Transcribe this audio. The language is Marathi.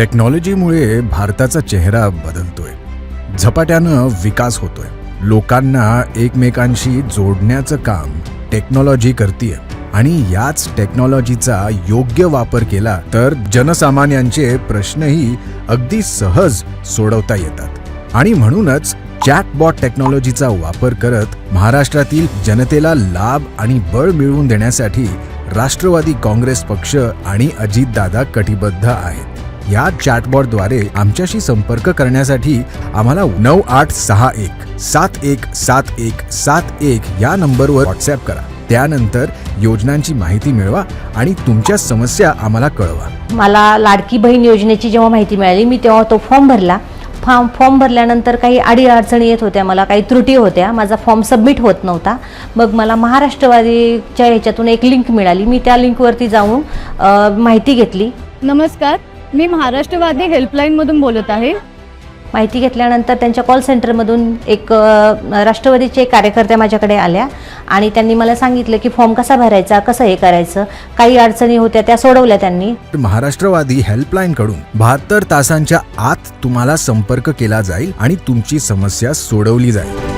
टेक्नॉलॉजीमुळे भारताचा चेहरा बदलतोय. झपाट्यानं विकास होतोय. लोकांना एकमेकांशी जोडण्याचं काम टेक्नॉलॉजी करतीये. आणि याच टेक्नॉलॉजीचा योग्य वापर केला तर जनसामान्यांचे प्रश्नही अगदी सहज सोडवता येतात. आणि म्हणूनच चॅटबॉट टेक्नॉलॉजीचा वापर करत महाराष्ट्रातील जनतेला लाभ आणि बळ मिळवून देण्यासाठी राष्ट्रवादी काँग्रेस पक्ष आणि अजितदादा कटिबद्ध आहेत. या चॅटबॉटद्वारे आमच्याशी संपर्क करण्यासाठी आम्हाला नऊ आठ सहा एक सात एक सात एक सात एक या नंबरवर व्हॉट्सॲप करा. त्यानंतर योजनांची माहिती मिळवा आणि तुमच्या समस्या आम्हाला कळवा. मला लाडकी बहीण योजनेची जेव्हा माहिती मिळाली मी तेव्हा तो फॉर्म भरला. फॉर्म फॉर्म भरल्यानंतर काही अडी अडचणी येत होत्या मला काही त्रुटी होत्या. माझा फॉर्म सबमिट होत नव्हता. मग मला महाराष्ट्रवादीच्या ह्याच्यातून एक लिंक मिळाली. मी त्या लिंकवरती जाऊन माहिती घेतली. नमस्कार. मी महाराष्ट्रवादी हेल्पलाईनमधून बोलत आहे. माहिती घेतल्यानंतर त्यांच्या कॉल सेंटरमधून एक राष्ट्रवादीचे कार्यकर्त्या माझ्याकडे आल्या आणि त्यांनी मला सांगितलं की फॉर्म कसा भरायचा कसं हे करायचं काही अडचणी होत्या त्या सोडवल्या त्यांनी. महाराष्ट्रवादी हेल्पलाईन कडून बहात्तर तासांच्या आत तुम्हाला संपर्क केला जाईल आणि तुमची समस्या सोडवली जाईल.